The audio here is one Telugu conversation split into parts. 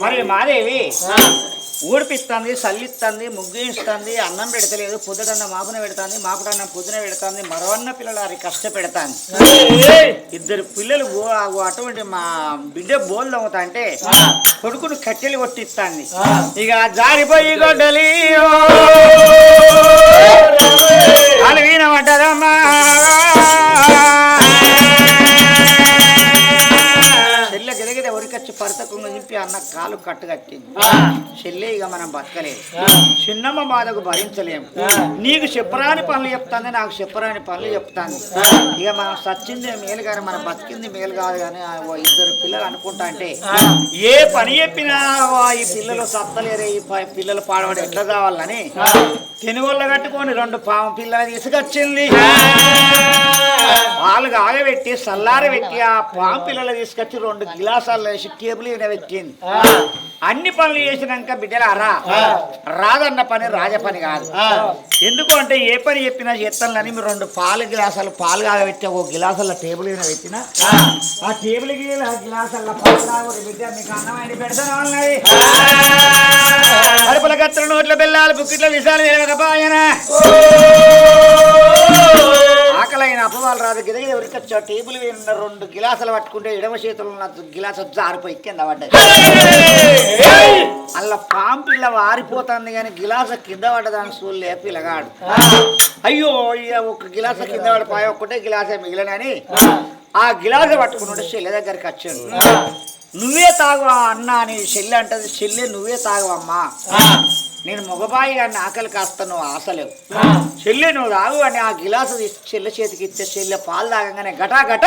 మరి మాదేవి? ఊడిపిస్తుంది సల్లిస్తుంది ముగ్గేస్తుంది అన్నం పెడతలేదు పొద్దుటన్న మాపున పెడతాంది మాపుడన్న పొద్దున పెడతాంది మరవన్న పిల్లలు అది కష్ట పెడతాంది ఇద్దరు పిల్లలు అటువంటి మా బిడ్డ బోల్ తవ్వుతా అంటే కొడుకును కట్టెలు కొట్టిస్తాంది. ఇక జారిపోయి గొడ్డలి అని ఉరికొచ్చి పరతకుండా చింపి అన్న కాలు కట్టు కట్టింది. చెల్లె ఇక మనం బతకలేదు చిన్నమ్మ బాధకు భరించలేము. నీకు చెప్పరాని పనులు చెప్తాంది నాకు చెప్పరాని పనులు చెప్తాంది. ఇక మనం సచ్చిందే మేలు కానీ మనం బతికింది మేలు కాదు కానీ ఇద్దరు పిల్లలు అనుకుంటా అంటే ఏ పని చెప్పినా ఈ పిల్లలు సత్తలేరే ఈ పిల్లలు పాడబడి ఎట్లా కావాలని తెనుగొల్ల కట్టుకొని రెండు పాము పిల్లలు తీసుకొచ్చింది. పాలు కాగబెట్టి సల్లార పెట్టి ఆ పాము పిల్లలు తీసుకొచ్చి రెండు గిలాసాలు వేసి టేబుల్ పెట్టింది. అన్ని పనులు చేసినాక బిడ్డలారా రాదన్న పని రాజ పని కాదు. ఎందుకు అంటే ఏ పని చెప్పినా చేస్తానని మీరు రెండు పాలు గిలాసాలు పాలు కాగబెట్టి ఒక గిలాసాల టేబుల్ మీద పెట్టిన? ఆ. టేబుల్ గిలాసాల పాలు తాగరు బిడ్డ మీకు అన్నమైన పెడతాను అన్నది కత్తల నోట్ల బెల్లాలు బుక్కిట్ల విశాలు రాదు గిదగిద ఉరికొచ్చా టేబుల్ మీద రెండు గిలాసులు పట్టుకుంటే ఎడమ చేతులు ఉన్న గిలాసు జారిపోయి కింద పడ్డది అలా పాము పిల్ల వారిపోతుంది కానీ గిలాస కింద పడ్డదాని చూడలే పిల్లగాడు అయ్యో ఒక గిలాస కింద పడిపోయి ఒక్కటే గిలాసే మిగిలినని ఆ. గిలాస పట్టుకున్నాడు చెల్లె దగ్గరికి వచ్చాడు. నువ్వే తాగువా అన్న అని చెల్లె అంటది. చెల్లె నువ్వే తాగువమ్మా. నేను మగబాయి గారిని ఆకలి కాస్త నువ్వు ఆశలేవు చెల్లె నువ్వు తాగు అని ఆ గిలాసు తీసి చెల్లె చేతికి ఇస్తే చెల్లె పాలు తాగంగానే గటా గట.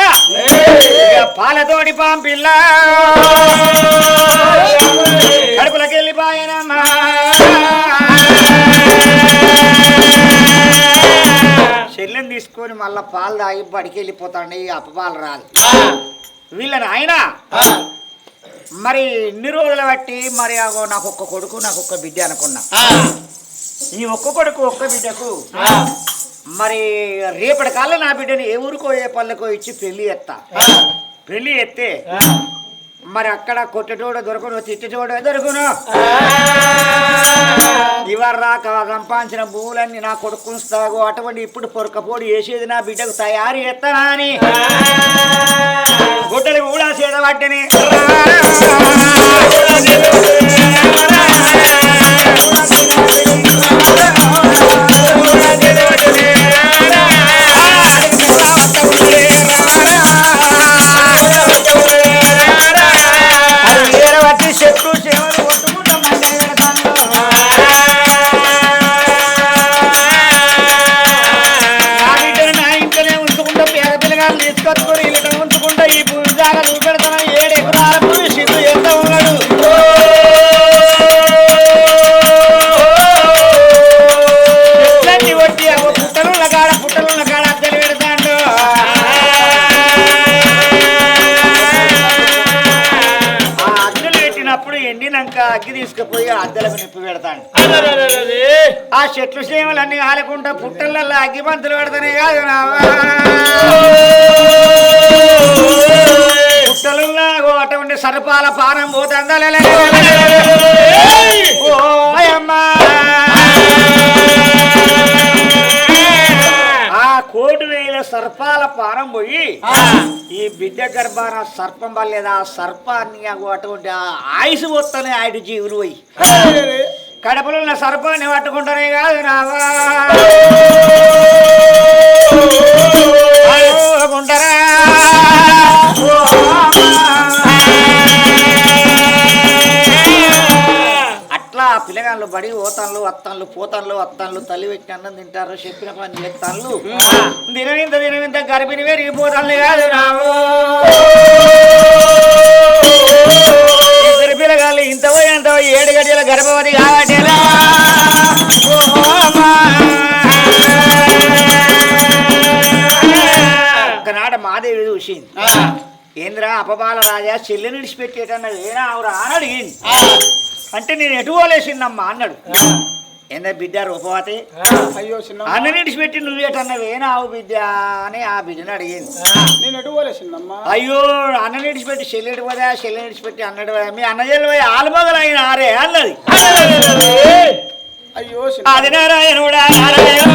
పాలతోడి పాంపిల్ల. కడుపులకి వెళ్ళిపోయానమ్మా చెల్లెని తీసుకొని మళ్ళా పాలు తాగి బడికి వెళ్ళిపోతాండి అప్పపాలు రాదు. వీళ్ళని ఆయన మరి ఇన్ని రోజుల బట్టి మరి అగో నాకు ఒక్క కొడుకు నాకు ఒక్క బిడ్డ అనుకున్నా. ఈ ఒక్క కొడుకు ఒక్క బిడ్డకు మరి రేపటి కాలం నా బిడ్డని ఏ ఊరికో ఏ పల్లెకో ఇచ్చి పెళ్ళి ఎత్తా పెళ్ళి ఎత్తే మరి అక్కడ కొట్టటోడ దొరకను తిట్టటోడ దొరకను. ఇవర్ రాక సంపాదించిన భూములన్నీ నా కొడుకుని సాగు అటువంటి ఇప్పుడు పొరకపోడి వేసేది నా బిడ్డకు తయారు చేస్తానా అని. గుడ్డలు కూడా చేదబట్టని చెట్లు చేమలు కొట్టుకుంటా తీసుకొచ్చుకొని ఇల్లు ఈ భూమి జాగాలు అగ్గి తీసుకుపోయి అద్దెలకు నిప్పు పెడతాడు. ఆ చెట్లు సీమలన్నీ ఆలకుండా పుట్టలల్లో అగ్గిమంతులు పెడతానే కాదు. పుట్టలున్నా అటువంటి సరపాల పానం పోతుందా సర్పాల పానం పోయి ఈ బిడ్డ గర్భాన సర్పం వల్లేదా సర్పాన్ని అటువంటి ఆయుసు పోతానే ఆయుడు జీవులు పోయి. కడపలో ఉన్న సర్పాన్ని పట్టుకుంటానే కాదు రావా పిల్లగాళ్ళు బడి పోతాన్లు అత్తాన్లు పోతాన్లు అత్తాన్లు తల్లి పెట్టి అన్నం తింటారు చెప్పిన పని చేస్తాన్లు. దినవింత దినవింత గర్భిణి పెరిగిపోతాను కాదు రావు. ఇద్దరు పిల్లగాళ్ళు ఇంత పోయి అంత పోయి ఏడు గడియల గర్భవతి అమ్మా. ఒకనాడు మాదేవి చూసింది. ఏంద్రా అపబాల రాజా చెల్లి నిడిచిపెట్టేటన్నది ఏనా ఆవురా అని అడిగింది. అంటే నేను ఎటు పోలేసిందమ్మా అన్నాడు. ఏందా బిడ్డ రూపవతి? అయ్యో చిన్న అన్న విడిచిపెట్టి నువ్వేటన్నవి ఏనావు బిడ్డ అని ఆ బిడ్డను అడిగింది. నేను అయ్యో అన్న విడిచిపెట్టి చెల్లెడు పోదా? చెల్లె విడిచిపెట్టి అన్నడు పోదా? మీ అన్న చెల్లి పోయి ఆలుమగలు అయిన ఆరే అన్నది. అయ్యో అది నారాయణుడా నారాయణ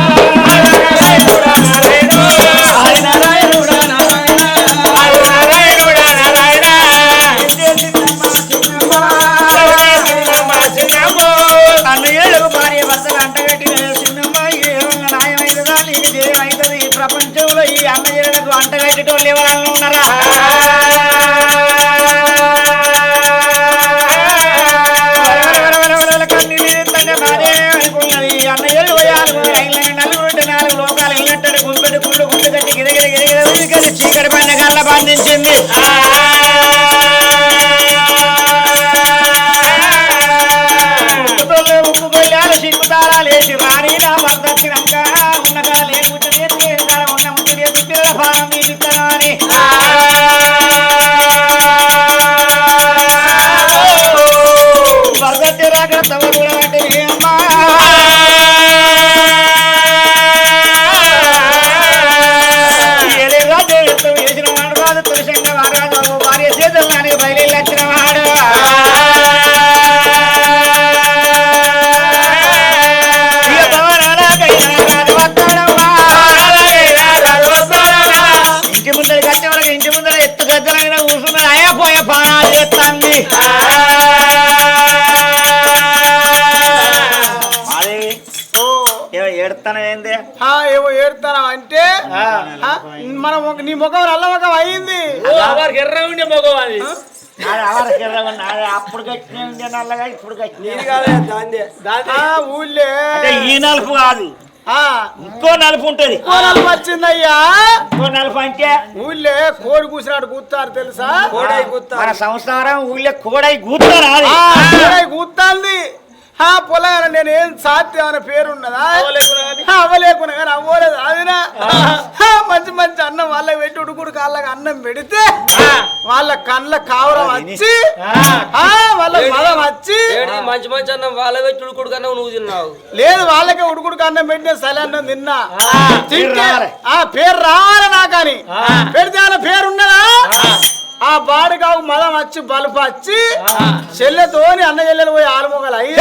నారాయణ ఉన్న ముచ్చడి నీ ముఖం ముఖం అయింది. ఎర్ర ఉండే మగం అది. అప్పుడు కట్టిన ఇప్పుడు కట్టిన ఊళ్ళే. ఈ నలుపు కాదు. ఆ, ఇంకో నలుపు ఉంటది. కోడలు వచ్చిందయ్యా. ఇంకో నలుపు అంటే? ఊళ్ళే కోడి కూసినాడు కూస్తారు తెలుసా? మన సంసారం ఊళ్ళో కోడై ఆ, కోడై కూతాంది ఆ పొలాన నేను ఏం సాత్య అనే పేరు ఉన్నదా అవ్వలేకున్నా కానీ అవ్వలేదు అదినా మంచి మంచి అన్నం వాళ్ళకి పెట్టి ఉడుకుడు కాళ్ళకి అన్నం పెడితే వాళ్ళ కళ్ళ కావరం వచ్చి ఆ, వాళ్ళ మదం వచ్చి ఏడి మంచి మంచి అన్నం వాళ్ళ పెట్టి ఉడుకుడు కన్నా నువ్వు తిన్నావు. లేదు వాళ్ళకే ఉడుకుడు అన్నం పెట్టిన సలి అన్నం తిన్నా తింటే. ఆ పేరు రావాలి నాకని పెడితే ఆయన పేరు ఉన్నదా ఆ బాడుగావు మదం వచ్చి బలుపు వచ్చి చెల్లెతోని అన్న చెల్లెలు పోయి ఆలుమొగలు అయ్యి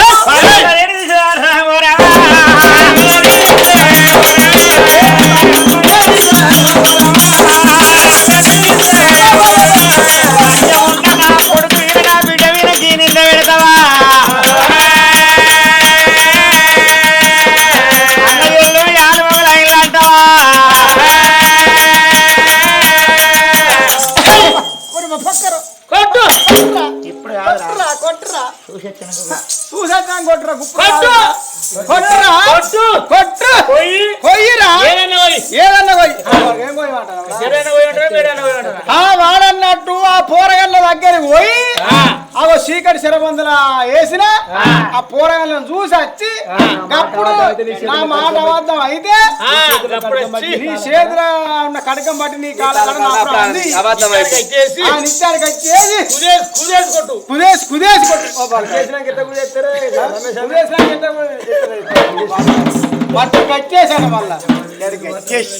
వాడన్నట్టు ఆ పోరగల్ల దగ్గరికి పోయి చీకటి శరబందుల వేసిన ఆ. పోరగల్లను చూసి వచ్చి అప్పుడు నా మాట అబద్ధం అయితే నీ చేతిలో ఉన్న కడకం బట్టి నీ కుదేసి కుదేసి? పట్టు కట్టేశాను మళ్ళా.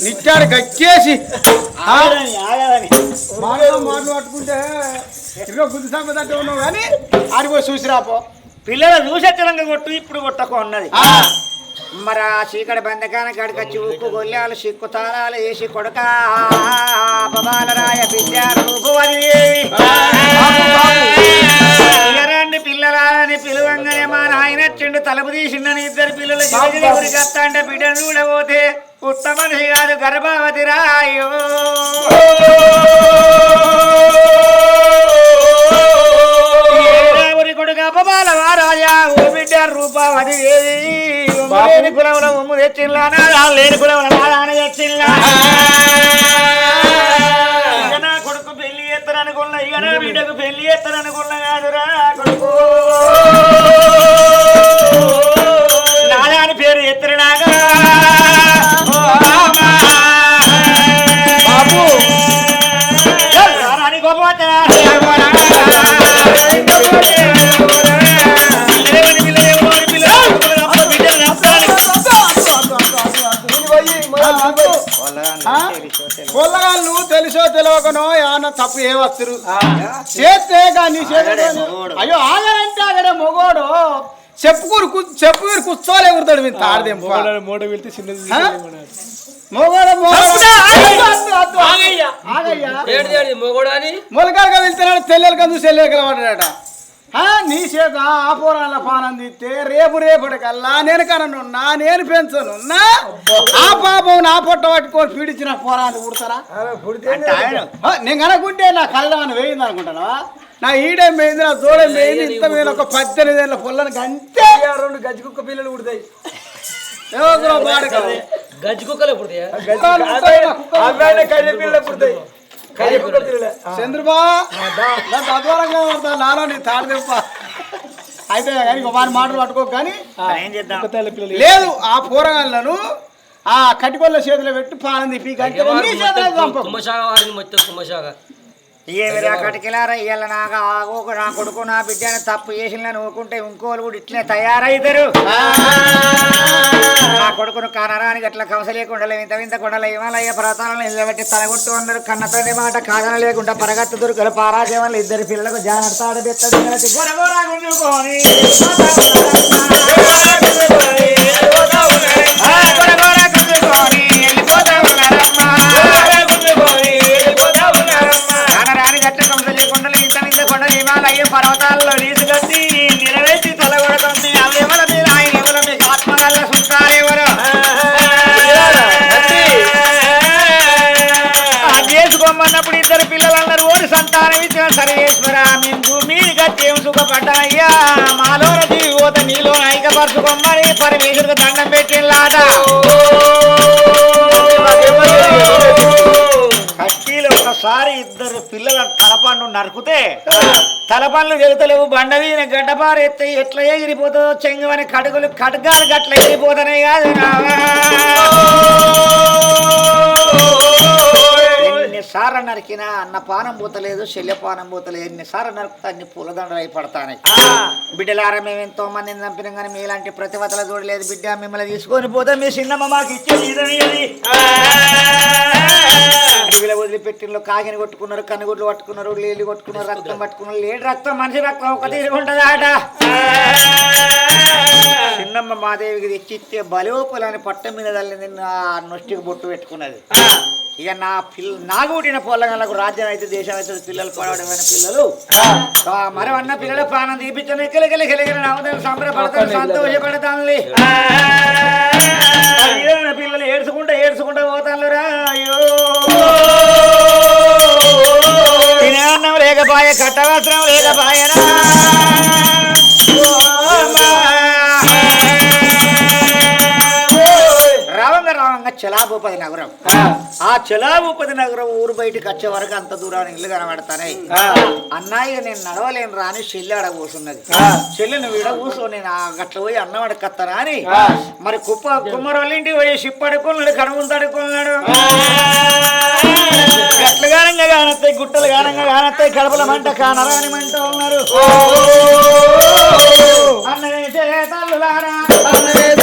నిత్యాడు కట్టేసి పట్టుకుంటే ఇదిగో బుద్ధి సంపదంటే ఉన్నావు కానీ ఆడిపోయి చూసిరాపో పిల్లలు చూసొచ్చినాక కొట్టు ఇప్పుడు కొట్టకు అన్నది. మరి ఆ చీకటి బంధకాన కడికొచ్చి ఉక్కు గొల్లాలు సిక్కు తాళాలు వేసి కొడక. బాలరాయ విద్యా రూపువది రండి పిల్లలని పిలువంగానే మా నాయన చెండు తలుపు తీసిండని ఇద్దరు పిల్లలు గురికి వస్తా అంటే బిడ్డను చూడబోతే ఉత్తమని కాదు గర్భవతి రాయో ఊరి కొడుకు ఓ బిడ్డ రూపావతి. ఏది లేని కులముల ఉమ్ము తెచ్చిల్లా లేని కులముల నాదాన తెచ్చిల్లా నా కొడుకు పెళ్ళి చేస్తారనుకున్నా ఇక నా బిడ్డకు పెళ్ళి చేస్తారనుకున్నా కాదురా కొడుకు. తప్పు ఏ వస్తురు చేస్తే కానీ. అయ్యో ఆగడంటే ఆగడే మొగోడు. చెప్పుకూరు చెప్పుకూరు కూర్చోలే కుడతాడు మీ తాడదేం మూట వెళ్తే చిన్నది ఆ? మొగోడు మొలకాలుగా వెళ్తున్నాడు తెల్లెలక చూసి ఆ, నీ చేత ఆ పోరాల పానం తీస్తే రేపు రేపటికల్లా నేను కననున్నా నేను పెంచనున్నా ఆ పాపం నా పొట్ట పట్టుకొని పీడించిన పోరాలు పుడతారా నేను కనుకుంటే నా కళ్ళమని వేయింది అనుకుంటానా నా ఈడే వేయింది నా దూడం వేయింది ఇంత మీద ఒక పద్దెనిమిది ఏళ్ళ పొల్లని అంతే రెండు గజ్జి కుక్క పిల్లలు పుడతాయి. గజ్జి కుక్కలు పుడతాయా కుక్కలు పుడతాయి, నా కుక్కలు అవే కయ్య పిల్లలు పుడతాయి కయ్య కుక్క పిల్లలే చంద్రబా నాకు అద్వారంగా పడతా నాలో నీ తాడు తెప్ప. అయితే కానీ వారి మాటలు పట్టుకో కానీ లేదు ఆ పోరగాళ్ళను ఆ కటికొల్ల చేతిలో పెట్టి పానం తిప్పి. తుమ్మసాగ వారిని మొత్తం తుమ్మసాగ ఏమిరా కటికిలారా ఇయ్యాల నాగా ఆగోకు నా కొడుకు నా బిడ్డని తప్పు చేసిన ఊకుంటే ఇంకోళ్ళు కూడా ఇట్లే తయారైతారు నా కొడుకును కానరానికి అట్లా కంస లేకుండా ఇంత వింత కొండల హిమాలయ పర్వతాలను నిలబెట్టి తలగొట్టు అన్నారు కన్నతోటి మాట కాదన లేకుండా పరగత్తు దొరుకులు పారాజేమలు ఇద్దరు పిల్లలకు బెత్తడు నీలో ఐకపరచుకోమని పరమేశ్వరుడు దండం పెట్టిల్లాట కట్టీలు ఒకసారి ఇద్దరు పిల్లల తలపండు నరుకుతే తలపండ్లు జరుగుతలేవు బండవి గడ్డపారు ఎత్తే ఎట్లా ఎగిరిపోతుందో చెంగువని కడుగులు కడగాలు గట్ల ఎగిరిపోతున్నాయి కాదు ఎన్నిసార్లు నరికినా అన్న పానం పోతలేదు శల్య పానం పోతలేదు. ఎన్నిసార్లు నరుకుతా అన్ని పూలదండలు అయి పడతాయి బిడ్డలారా మేము ఎంతో మందిని చంపినాం కానీ మీలాంటి ప్రతిభతల చూడలేదు బిడ్డ. మిమ్మల్ని తీసుకొని పోతే మీ చిన్నమ్మ మాకు ఇచ్చేది ఇదని అది. అడవిలో వదిలిపెట్టిన కాకిని కొట్టుకున్నారు కన్నుగుడ్లు పట్టుకున్నారు నీళ్ళు కొట్టుకున్నారు రక్తం పట్టుకున్నారు. లేడు రక్తం మనిషి రక్తం ఒక తీసుకుంటుంది ఆట. చిన్నమ్మ మాదేవికి తెచ్చిస్తే బలోపలని పట్ట మీద తల్లింది నా నొష్టికి బొట్టు పెట్టుకున్నది. ఇక నా పిల్ల నాకు పుట్టిన పొల్లగాళ్ళకు రాజ్యం అయితే దేశం అయితే పిల్లలు పడవడమైన పిల్లలు. మరి అన్న పిల్లల ప్రాణం తీపించిన కిలకిల కిలకిల నవ్వుతాను సంబరపడతాను సంతోషపడతాను పిల్లలు ఏడ్చుకుంటా ఏడ్చుకుంటా పోతాను రా అయ్యో తినే అన్నం లేకపాయ కట్టవస్త్రం లేకపాయనా చలాభూపతి నగరం. ఆ. చలాభూపతి నగరం ఊరు బయటికి వచ్చే వరకు అంత దూరాన్ని ఇల్లు కనబడతానే. అన్నయ్య నేను నడవలేను రాని చెల్లి అడ కూసున్నది. చెల్లి నువ్వు ఇడ కూర్చో నేను ఆ గట్ల పోయి అన్నం అడకత్తానా అని. మరి కుప్ప కుమ్మరోళ్ళ ఇంటికి పోయి షిప్ అడుకున్నాడు కడుముంత అడుకున్నాడు గట్లు గానంగా కానత్తాయి గుట్టలు గానంగా కానత్తాయి కడపల మంట కానరాని మంట ఉన్నారు. అన్నయ్య చేతల్లులారా అన్నయ్య